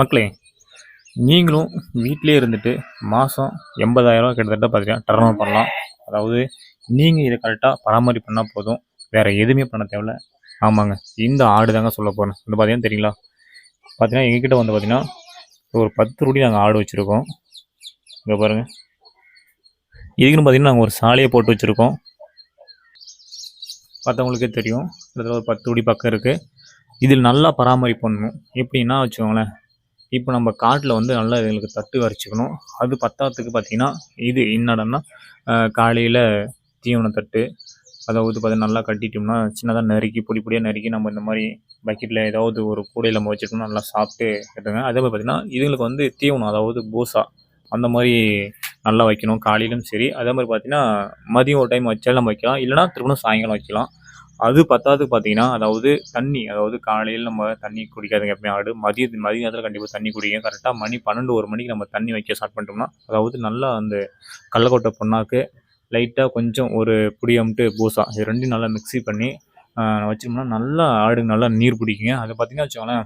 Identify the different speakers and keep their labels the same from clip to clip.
Speaker 1: மக்களே நீங்களும் வீட்டிலே இருந்துட்டு மாதம் எண்பதாயிரரூவா கிட்டத்தட்ட பார்த்தீங்கன்னா டர்ன் பண்ணலாம். அதாவது நீங்கள் இதை கரெக்டாக பராமரிப்பு பண்ணால் போதும். வேறு எதுவுமே பண்ண தேவையில்ல. ஆமாங்க. இந்த ஆடு தாங்க சொல்ல போகிறேன் இந்த பார்த்தீங்கன்னா தெரியுங்களா? பார்த்தீங்கன்னா எங்ககிட்ட வந்து பார்த்தீங்கன்னா ஒரு பத்து ரூடி நாங்கள் ஆடு வச்சுருக்கோம். இங்கே பாருங்கள் இதுக்குன்னு பார்த்தீங்கன்னா நாங்கள் ஒரு சாலையை போட்டு வச்சுருக்கோம். பார்த்தவங்களுக்கே தெரியும். கிட்டத்தட்ட ஒரு பத்து ரூடி பக்கம் இருக்குது இதில் நல்லா பராமரிப்பு பண்ணணும். எப்படின்னா வச்சுக்கோங்களேன். இப்போ நம்ம காட்டில் வந்து நல்லா இதுங்களுக்கு தட்டு வரைச்சிக்கணும். அது பத்தாத்துக்கு பார்த்தீங்கன்னா இது என்னடன்னா காலையில் தீவன தட்டு அதாவது பார்த்தீங்கன்னா நல்லா கட்டிட்டோம்னா சின்னதாக நறுக்கி பொடி பொடியாக நறுக்கி நம்ம இந்த மாதிரி பக்கெட்டில் ஏதாவது ஒரு கூடையில் நம்ம வச்சுட்டோம்னா நல்லா சாப்பிட்டு கட்டுங்க அதே மாதிரி பார்த்தீங்கன்னா இதுங்களுக்கு வந்து தீவனம் அதாவது பூசா அந்த மாதிரி நல்லா வைக்கணும். காலையிலும் சரி. அதே மாதிரி பார்த்திங்கன்னா மதியம் ஒரு டைம் வச்சாலும் நம்ம வைக்கலாம். இல்லைனா திரும்ப சாயங்காலம் வைக்கலாம். அது பத்தாததுக்கு பார்த்தீங்கன்னா அதாவது தண்ணி அதாவது காலையில் நம்ம தண்ணி குடிக்காதுங்க எப்பவுமே ஆடு. மதிய மதிய நேரத்தில் கண்டிப்பாக தண்ணி குடிக்கும் கரெக்டாக மணி பன்னெண்டு ஒரு மணிக்கு நம்ம தண்ணி வைக்க ஸ்டார்ட் பண்ணிட்டோம்னா அதாவது நல்லா அந்த கடலக்கொட்டை பொண்ணாக்கு லைட்டாக கொஞ்சம் ஒரு புடியம்ட்டு பூசா இது ரெண்டையும் நல்லா மிக்ஸி பண்ணி ஆஹ் வச்சோம்னா நல்லா ஆடு நல்லா நீர் பிடிக்குங்க. அது பார்த்தீங்கன்னா வச்சுக்கோங்களேன்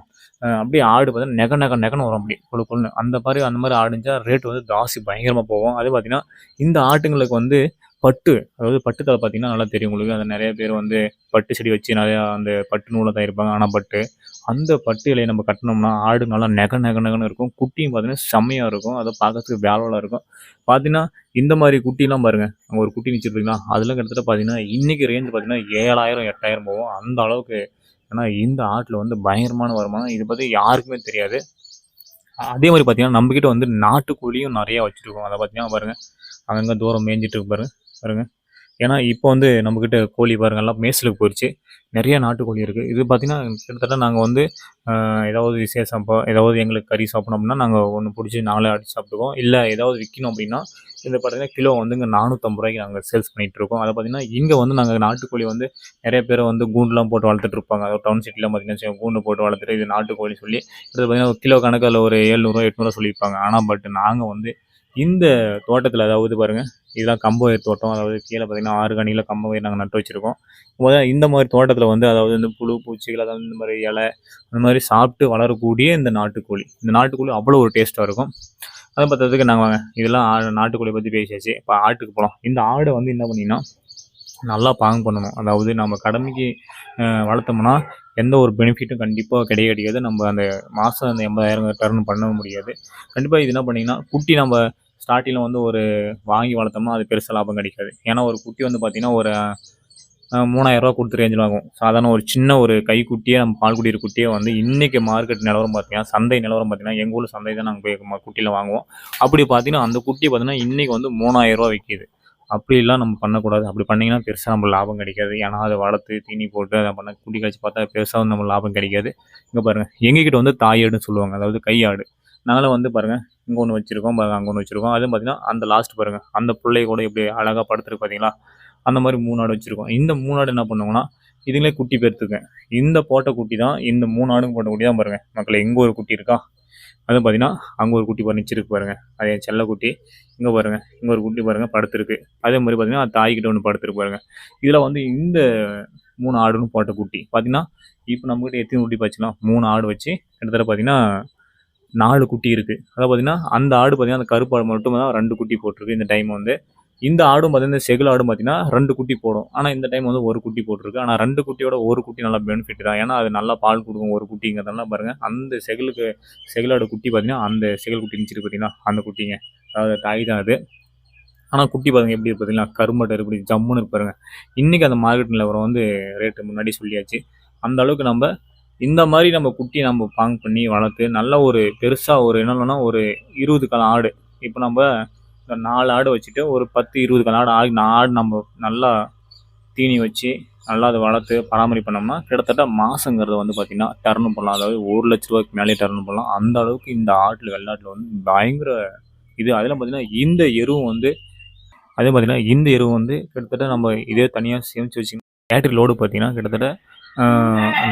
Speaker 1: அப்படியே ஆடு பார்த்தீங்கன்னா நெக நெக நெகன்னு வரும் அப்படி கொழு கொழுன்னு. அந்த மாதிரி அந்த மாதிரி ஆடுஞ்சால் ரேட் வந்து ஜாஸ்தி பயங்கரமாக போகும். அது பார்த்தீங்கன்னா இந்த ஆட்டுங்களுக்கு வந்து பட்டு அதாவது பட்டு பார்த்தீங்கன்னா நல்லா தெரியும் உங்களுக்கு. அது நிறைய பேர் வந்து பட்டு செடி வச்சு நிறையா அந்த பட்டு நூலை தயாரிப்பாங்க ஆனால் பட்டு. அந்த பட்டு இலையை நம்ம கட்டினோம்னா ஆடு நல்லா நெக நெக நெகன்னு இருக்கும். குட்டியும் பார்த்தீங்கன்னா செம்மையாக இருக்கும். அதை பார்க்கறதுக்கு வேலையாக இருக்கும். பார்த்தீங்கன்னா இந்த மாதிரி குட்டிலாம் பாருங்க. அங்கே ஒரு குட்டி நிச்சிருப்பீங்களா அதெல்லாம் கிட்டத்தட்ட பார்த்தீங்கன்னா இன்றைக்கி ரேஞ்ச் பார்த்தீங்கன்னா ஏழாயிரம் எட்டாயிரம் போகும். அந்த அளவுக்கு. ஏன்னா இந்த ஆட்டில் வந்து பயங்கரமான வருமானம். இது பற்றி யாருக்குமே தெரியாது. அதே மாதிரி பார்த்தீங்கன்னா நம்மக்கிட்ட வந்து நாட்டுக்கோழியும் நிறையா வச்சுருக்கோம். அதை பார்த்தீங்கன்னா பாருங்கள் அங்கங்கே தூரம் மேய்ஞ்சிட்டு இருக்கு பாருங்க. பாருங்கள் ஏன்னா இப்போ வந்து நம்மக்கிட்ட கோழி பாருங்கள்லாம் எல்லாம் மேய்ச்சலுக்கு போயிடுச்சு நிறைய நாட்டுக்கோழி இருக்குது இது பார்த்திங்கன்னா கிட்டத்தட்ட நாங்கள் வந்து ஏதாவது விசேஷம் ஏதாவது எங்களுக்கு கறி சாப்பிடணும் அப்படின்னா நாங்கள் ஒன்று பிடிச்சி நாங்களே அடிச்சு சாப்பிட்டுக்குவோம். இல்லை ஏதாவது விற்கணும் அப்படின்னா இந்த பார்த்தீங்கன்னா கிலோ வந்து இங்கே நானூற்றம்பது ரூபாய்க்கு நாங்கள் சேல்ஸ் பண்ணிகிட்டு இருக்கோம். அதை பார்த்தீங்கன்னா இங்கே வந்து நாங்கள் நாட்டுக்கோழி வந்து நிறைய பேர் வந்து கூண்டுலாம் போட்டு வளர்த்துட்டு இருப்பாங்க. அதாவது டவுன் சிட்டியில் பார்த்திங்கன்னா கூண்டு போட்டு வளர்த்துட்டு இது நாட்டுக்கோழி சொல்லி இது பார்த்தீங்கன்னா ஒரு கிலோ கணக்கில் ஒரு ஏழ்நூறுவா எட்நூறுவா சொல்லியிருப்பாங்க. ஆனால் பட் நாங்கள் வந்து இந்த தோட்டத்தில் அதாவது பாருங்கள் இதெல்லாம் கம்பவயிறு தோட்டம். அதாவது கீழே பார்த்திங்கன்னா ஆறு கனியில் கம்பவயிறு நாங்கள் நட்டு வச்சுருக்கோம். முதல்ல இந்த மாதிரி தோட்டத்தில் வந்து அதாவது இந்த புழு பூச்சிகள் அதாவது இந்த மாதிரி இலை அந்த மாதிரி சாப்பிட்டு வளரக்கூடிய இந்த நாட்டுக்கோழி. இந்த நாட்டுக்கோழி அவ்வளோ ஒரு டேஸ்ட்டாக இருக்கும். அதை பார்த்ததுக்கு நாங்கள் வாங்க. இதெல்லாம் ஆ- நாட்டுக்கோழி பற்றி பேசியாச்சு. இப்போ ஆட்டுக்கு போகலாம் இந்த ஆடை வந்து என்ன பண்ணிங்கன்னா நல்லா பாங் பண்ணணும். அதாவது நம்ம கடமைக்கு வளர்த்தோம்னா எந்த ஒரு பெனிஃபிட்டும் கண்டிப்பாக கிடையவே கிடையாது. நம்ம அந்த மாதம் அந்த எண்பதாயிரம் டர்ன் பண்ண முடியாது. கண்டிப்பாக இது என்ன பண்ணிங்கன்னா குட்டி நம்ம ஸ்டார்டிங்கில் வந்து ஒரு வாங்கி வளர்த்தோம்னா அது பெருசாக லாபம் கிடைக்காது. ஏன்னா ஒரு குட்டி வந்து பார்த்திங்கன்னா ஒரு மூணாயிரரூவா கொடுத்து ரேஞ்சில் ஆகும் சாதாரண ஒரு சின்ன ஒரு கைக்குட்டியே நம்ம பால் குடிக்கிற குட்டியே வந்து இன்றைக்கி மார்க்கெட் நிலவரம் பார்த்தீங்கன்னா சந்தை நிலவரம் பார்த்தீங்கன்னா எங்கள் ஊர் சந்தை தான் நாங்கள் போய் குட்டியில் வாங்குவோம். அப்படி பார்த்தீங்கன்னா அந்த குட்டி பார்த்தீங்கன்னா இன்றைக்கி வந்து மூணாயிரரூவா விற்கிது அப்படிலாம் நம்ம பண்ணக்கூடாது. அப்படி பண்ணிங்கன்னா பெருசாக நம்ம லாபம் கிடைக்காது. ஏன்னா அதை வளர்த்து தீனி போட்டு அதை பண்ண குட்டி கழிச்சு பார்த்தா பெருசாக வந்து நம்ம லாபம் கிடைக்காது. இங்கே பாருங்கள் எங்ககிட்ட வந்து தாயாடுன்னு சொல்லுவாங்க. அதாவது கையாடு நாங்களும் வந்து பாருங்கள் இங்கே ஒன்று வச்சுருக்கோம் பாருங்கள் அங்கே ஒன்று வச்சுருக்கோம். அதுவும் பார்த்தீங்கன்னா அந்த லாஸ்ட் பாருங்கள் அந்த பிள்ளை கூட இப்படி அழகாக படுத்துருக்கு பார்த்தீங்களா அந்த மாதிரி மூணு ஆடு வச்சுருக்கோம். இந்த மூணு ஆடு என்ன பண்ணுவோம்னா இதுங்களே குட்டி பெருத்துங்க இந்த போட்ட குட்டி தான் இந்த மூணு ஆடும் போட்ட குட்டி தான் பாருங்கள் மக்களை எங்கே ஒரு குட்டி இருக்கா? அதுவும் பார்த்தீங்கன்னா அங்கே ஒரு குட்டி பாருங்க நிச்சிருக்கு பாருங்கள் அது என் செல்லக்குட்டி இங்கே பாருங்கள் இங்கே ஒரு குட்டி பாருங்கள் படுத்துருக்கு அதே மாதிரி பார்த்தீங்கன்னா அது தாய்கிட்ட ஒன்று படுத்துருக்கு பாருங்கள் இதில் வந்து இந்த மூணு ஆடுன்னு போட்ட குட்டி பார்த்தீங்கன்னா இப்போ நம்மக்கிட்ட எத்தனை குட்டி பார்த்துக்கலாம் மூணு ஆடு வச்சு கிட்டத்தட்ட பார்த்தீங்கன்னா நாலு குட்டி இருக்குது அதாவது பார்த்தீங்கன்னா அந்த ஆடு பார்த்தீங்கன்னா அந்த கருப்பாடு மட்டும் தான் ரெண்டு குட்டி போட்டிருக்கு இந்த டைம் வந்து. இந்த ஆடும் பார்த்தீங்கன்னா செகுல் ஆடும் பார்த்தீங்கன்னா ரெண்டு குட்டி போடும். ஆனால் இந்த டைம் வந்து ஒரு குட்டி போட்டிருக்கு. ஆனால் ரெண்டு குட்டியோட ஒரு குட்டி நல்லா பெனிஃபிட் தான். ஏன்னா அது நல்லா பால் கொடுக்கும் ஒரு குட்டிங்கிறதெல்லாம் பாருங்கள் அந்த செகுலுக்கு செகுலோட குட்டி பார்த்தீங்கன்னா அந்த செகல் குட்டி நிச்சிருக்கு பார்த்தீங்கன்னா அந்த குட்டிங்க. அதாவது தாய் தான் அது. ஆனால் குட்டி பாருங்க எப்படி பார்த்தீங்கன்னா பார்த்தீங்களா கரும்பட்டை ஜம்முன்னு இருப்பாருங்க இன்றைக்கி அந்த மார்க்கெட் நிலவரம் வந்து ரேட்டு முன்னாடி சொல்லியாச்சு. அந்த அளவுக்கு நம்ம இந்த மாதிரி நம்ம குட்டி நம்ம பாங் பண்ணி வளர்த்து நல்ல ஒரு பெருசாக ஒரு என்னன்னா ஒரு இருபது கால ஆடு. இப்போ நம்ம நாலு ஆடு வச்சுட்டு ஒரு பத்து இருபது கால ஆடு ஆடு ஆடு நம்ம நல்லா தீனி வச்சு நல்லா அதை வளர்த்து பராமரிப்பு பண்ணோம்னா கிட்டத்தட்ட மாதங்கிறது வந்து பார்த்திங்கன்னா டர்ன் பண்ணலாம் அதாவது ஒரு லட்ச ரூபாய்க்கு மேலே டர்ன் பண்ணலாம் அந்த அளவுக்கு இந்த ஆட்டில் வெள்ளாட்டில் வந்து பயங்கர இது. அதில் பார்த்திங்கன்னா இந்த எருவும் வந்து அதே பார்த்தீங்கன்னா இந்த எருவு வந்து கிட்டத்தட்ட நம்ம இதே தனியாக சேமித்து வச்சு பேட்டரி லோடு பார்த்தீங்கன்னா கிட்டத்தட்ட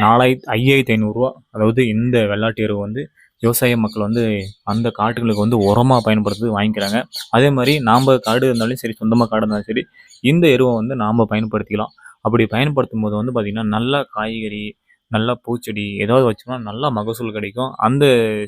Speaker 1: நாலாயிரத்து நாலாயிரத்தி ஐயாயிரத்தி ஐநூறுரூவா அதாவது இந்த வெள்ளாட்டு எருவு வந்து விவசாய மக்கள் வந்து அந்த காட்டுகளுக்கு வந்து உரமாக பயன்படுத்தி வாங்கிக்கிறாங்க. அதே மாதிரி நாம் காடு இருந்தாலும் சரி சொந்தமாக காடு இருந்தாலும் சரி இந்த எருவை வந்து நாம் பயன்படுத்திக்கலாம். அப்படி பயன்படுத்தும் போது வந்து பார்த்திங்கன்னா நல்ல காய்கறி நல்லா பூச்செடி ஏதாவது வச்சோம்னா நல்லா மகசூல் கிடைக்கும். அந்த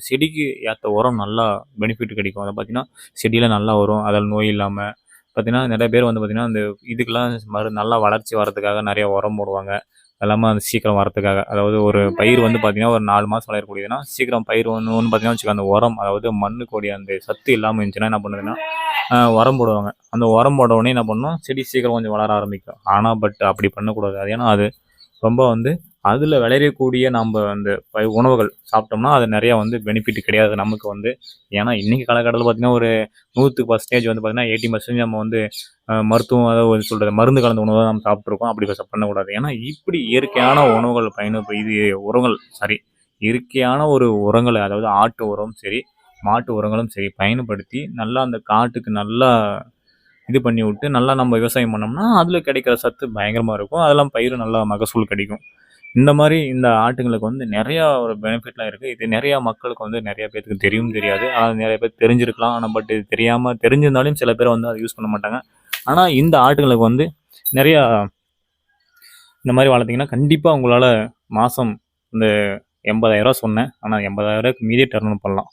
Speaker 1: செடிக்கு ஏற்ற உரம் நல்லா பெனிஃபிட் கிடைக்கும். அதை பார்த்தீங்கன்னா செடியில் நல்லா வரும். அதில் நோய் இல்லாமல் பார்த்திங்கன்னா நிறைய பேர் வந்து பார்த்தீங்கன்னா அந்த இதுக்கெல்லாம் மறு நல்லா வளர்ச்சி வரதுக்காக நிறைய உரம் போடுவாங்க. எல்லாமே அது சீக்கிரம் வரத்துக்காக அதாவது ஒரு பயிர் வந்து பார்த்தீங்கன்னா ஒரு நாலு மாதம் வளரக்கூடியதுன்னா சீக்கிரம் பயிர் ஒன்று ஒன்று பார்த்தீங்கன்னா வச்சுக்கோ அந்த உரம் அதாவது மண்ணுக்கூடிய அந்த சத்து இல்லாமல் இருந்துச்சுன்னா என்ன பண்ணுதுன்னா உரம் போடுவாங்க. அந்த உரம் போட உடனே என்ன பண்ணணும் செடி சீக்கிரம் கொஞ்சம் வளர ஆரம்பிக்கும். ஆனால் பட் அப்படி பண்ணக்கூடாது. அது ஏன்னா அது ரொம்ப வந்து அதில் விளையக்கூடிய நம்ம அந்த ப- உணவுகள் சாப்பிட்டோம்னா அது நிறையா வந்து பெனிஃபிட் கிடையாது நமக்கு வந்து. ஏன்னா இன்றைக்கி காலகட்டத்தில் பார்த்திங்கன்னா ஒரு நூற்றுக்கு பர்சன்டேஜ் வந்து பார்த்திங்கன்னா எயிட்டி பர்சன்டேஜ் நம்ம வந்து மருத்துவம் அதாவது சொல்கிறது மருந்து கலந்த உணவை நம்ம சாப்பிட்ருக்கோம் அப்படி பண்ணக்கூடாது. ஏன்னா இப்படி இயற்கையான உணவுகள் பயணம் இது உரங்கள் சாரி இயற்கையான ஒரு உரங்களை அதாவது ஆட்டு உரம் சரி மாட்டு உரங்களும் சரி பயன்படுத்தி நல்லா அந்த காட்டுக்கு நல்லா இது பண்ணி விட்டு நல்லா நம்ம விவசாயம் பண்ணோம்னா அதில் கிடைக்கிற சத்து பயங்கரமாக இருக்கும். அதெல்லாம் பயிர் நல்லா மகசூல் கிடைக்கும். இந்த மாதிரி இந்த ஆட்டுங்களுக்கு வந்து நிறையா ஒரு பெனிஃபிட்லாம் இருக்குது இது நிறையா மக்களுக்கு வந்து நிறைய பேருக்கு தெரியும் தெரியாது. ஆனால் நிறைய பேர் தெரிஞ்சிருக்கலாம். ஆனால் பட் இது தெரியாமல் தெரிஞ்சிருந்தாலும் சில பேர் வந்து அதை யூஸ் பண்ண மாட்டாங்க. ஆனால் இந்த ஆட்டுங்களுக்கு வந்து நிறையா இந்த மாதிரி வளர்த்திங்கன்னா கண்டிப்பாக உங்களால் மாதம் இந்த எண்பதாயிரரூவா சொன்னேன். ஆனால் எண்பதாயிரரூவாக்கு மீதியே டர்ன் பண்ணலாம்.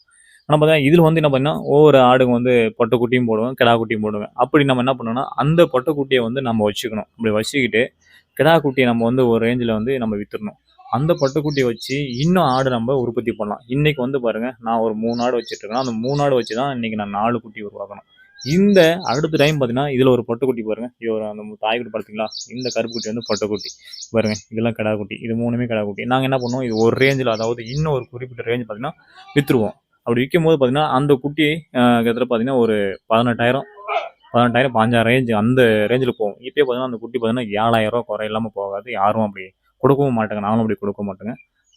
Speaker 1: ஆனால் பார்த்தா இதில் வந்து என்ன பண்ணால் ஒவ்வொரு ஆடுங்க வந்து பொட்டைக்குட்டியும் போடுவேன் கிடா குட்டியும் போடுவேன். அப்படி நம்ம என்ன பண்ணோம்னா அந்த பொட்டைக்குட்டியை வந்து நம்ம வச்சுக்கணும். அப்படி வச்சுக்கிட்டு கிடா குட்டியை நம்ம வந்து ஒரு ரேஞ்சில் வந்து நம்ம விற்றுடணும் அந்த பட்டுக்குட்டியை வச்சு இன்னும் ஆடு நம்ம உற்பத்தி பண்ணலாம். இன்றைக்கி வந்து பாருங்கள் நான் ஒரு மூணு ஆடு வச்சுட்ருக்கேன் அந்த மூணு ஆடு வச்சு தான் இன்றைக்கி நான் நாலு குட்டி உருவாக்கணும். இந்த அடுத்த டைம் பார்த்தீங்கன்னா இதில் ஒரு பட்டுக்குட்டி பாருங்கள் இது ஒரு அந்த தாய்க்குட்டி பார்த்தீங்களா இந்த கருப்புக்குட்டி வந்து பட்டுக்குட்டி. பாருங்கள் இதெல்லாம் கடாக்குட்டி. இது மூணுமே கடாக்குட்டி. நாங்கள் என்ன பண்ணுவோம்? இது ஒரு ரேஞ்சில் அதாவது இன்னும் ஒரு குறிப்பிட்ட ரேஞ்ச் பார்த்தீங்கன்னா விற்றுருவோம் அப்படி விற்கும் போது பார்த்தீங்கன்னா அந்த குட்டி கிட்டத்தட்ட பார்த்தீங்கன்னா ஒரு பதினெட்டாயிரம் பதினெட்டாயிரம் பாஞ்சாயிரம் ரேஞ்ச் அந்த ரேஞ்சில் போகும். இப்போ பார்த்தீங்கன்னா அந்த குட்டி பார்த்தீங்கன்னா ஏழாயிரம் ரூபா குறை இல்லாமல் போகாது. யாரும் அப்படி கொடுக்கவும் மாட்டாங்க. நாங்களும் அப்படி கொடுக்க மாட்டேங்க.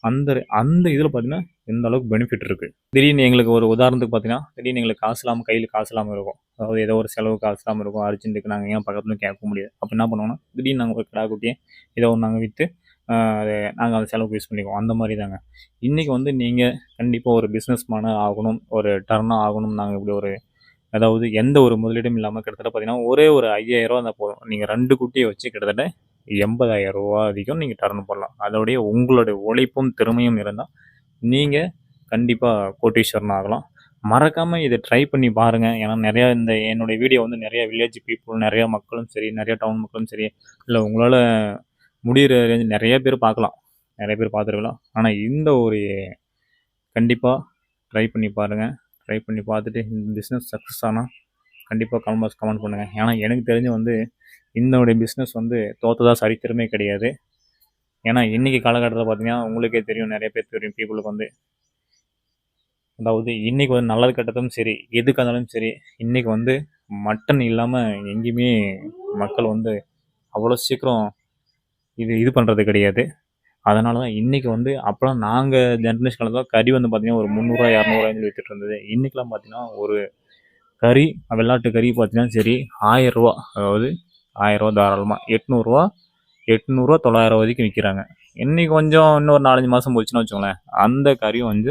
Speaker 1: அந்த அந்த இதில் பார்த்தீங்கன்னா எந்த அளவுக்கு பெனிஃபிட் இருக்குது திடீர்னு எங்களுக்கு ஒரு உதாரணத்துக்கு பார்த்தீங்கன்னா திடீர்னு எங்களுக்கு காசு இல்லாமல் கையில் காசு இல்லாமல் இருக்கும். அதாவது ஏதோ ஒரு செலவு காசு இல்லாமல் இருக்கும். அர்ஜென்ட்டுக்கு நாங்கள் ஏன் பக்கத்துலையும் கேட்க முடியாது. அப்போ என்ன பண்ணுவோம்னா திடீர்னு நாங்கள் ஒரு கடா குட்டியை ஏதோ ஒன்று நாங்கள் விற்று அதை நாங்கள் அந்த செலவுக்கு யூஸ் பண்ணிக்குவோம். அந்த மாதிரி தாங்க. இன்றைக்கி வந்து நீங்கள் கண்டிப்பாக ஒரு பிஸ்னஸ் மேனாக ஆகணும் ஒரு டர்னாக ஆகணும் நாங்கள் இப்படி ஒரு அதாவது எந்த ஒரு முதலீடும் இல்லாமல் கிட்டத்தட்ட பார்த்தீங்கன்னா ஒரே ஒரு ஐயாயிரரூவா தான் போதும். நீங்கள் ரெண்டு குட்டியை வச்சு கிட்டத்தட்ட எண்பதாயிரம் ரூபா வரைக்கும் நீங்கள் டர்ன் பண்ணலாம். அதோடைய உங்களுடைய உழைப்பும் திறமையும் இருந்தால் நீங்கள் கண்டிப்பாக கோட்டீஸ்வரன் ஆகலாம். மறக்காமல் இதை ட்ரை பண்ணி பாருங்கள் ஏன்னா நிறையா இந்த என்னுடைய வீடியோ வந்து நிறையா வில்லேஜ் பீப்புள் நிறையா மக்களும் சரி நிறையா டவுன் மக்களும் சரி இல்லை உங்களால் முடிகிற ரேஞ்ச் நிறைய பேர் பார்க்கலாம். நிறைய பேர் பார்த்துருக்கலாம். ஆனால் இந்த ஒரு கண்டிப்பாக ட்ரை பண்ணி பாருங்கள் ட்ரை பண்ணி பார்த்துட்டு இந்த பிஸ்னஸ் சக்ஸஸ் ஆனால் கண்டிப்பாக கமெண்ட் கமெண்ட் பண்ணுங்கள் ஏன்னா எனக்கு தெரிஞ்சு வந்து இன்னோடைய பிஸ்னஸ் வந்து தோத்ததா சரித்திரமே கிடையாது. ஏன்னா இன்றைக்கி காலகட்டத்தில் பார்த்தீங்கன்னா உங்களுக்கே தெரியும் நிறைய பேர் தெரியும் பீப்புளுக்கு வந்து. அதாவது இன்றைக்கி வந்து நல்லது கெட்டதும் சரி எதுக்காக இருந்தாலும் சரி இன்றைக்கி வந்து மட்டன் இல்லாமல் எங்கேயுமே மக்கள் வந்து அவ்வளோ சீக்கிரம் இது இது பண்ணுறது கிடையாது. அதனால தான் இன்றைக்கி வந்து அப்போலாம் நாங்கள் ஜென்ரேஷன் காலத்தில் கறி வந்து பார்த்திங்கன்னா ஒரு முந்நூறுரூவா இரநூறுவாய்க்கு வித்துட்டு இருந்தது. இன்றைக்கெலாம் பார்த்தீங்கன்னா ஒரு கறி வெள்ளாட்டு கறி பார்த்தீங்கன்னா சரி ஆயிரரூவா அதாவது ஆயிரரூவா தாராளமாக எட்நூறுரூவா எட்நூறுரூவா தொள்ளாயிரம் வரைக்கும் விற்கிறாங்க இன்றைக்கி கொஞ்சம் இன்னொரு நாலஞ்சு மாதம் போச்சுன்னா வச்சுக்கோங்களேன் அந்த கறியும் வந்து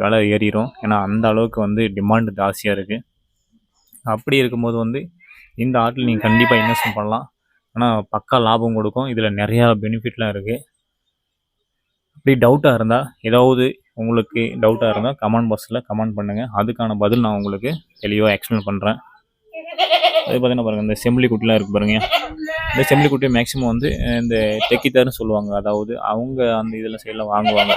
Speaker 1: விலை ஏறிடும் ஏன்னா அந்த அளவுக்கு வந்து டிமாண்ட் ஜாஸ்தியாக இருக்குது அப்படி இருக்கும்போது வந்து இந்த ஆட்டில் நீங்கள் கண்டிப்பாக இன்வெஸ்ட்மெண்ட் பண்ணலாம். ஆனால் பக்கா லாபம் கொடுக்கும். இதில் நிறையா பெனிஃபிட்லாம் இருக்குது அப்படி டவுட்டாக இருந்தால் ஏதாவது உங்களுக்கு டவுட்டாக இருந்தால் கமெண்ட் பாக்ஸில் கமெண்ட் பண்ணுங்கள் அதுக்கான பதில் நான் உங்களுக்கு தெளிவாக எக்ஸ்பிளைன் பண்ணுறேன் அது பார்த்தீங்கன்னா பாருங்கள் இந்த செம்பிளி குட்டிலாம் இருக்குது பாருங்க. இந்த செம்பிளி குட்டி மேக்ஸிமம் வந்து இந்த தெக்கித்தார்னு சொல்லுவாங்க. அதாவது அவங்க அந்த இதில் சைடில் வாங்குவாங்க.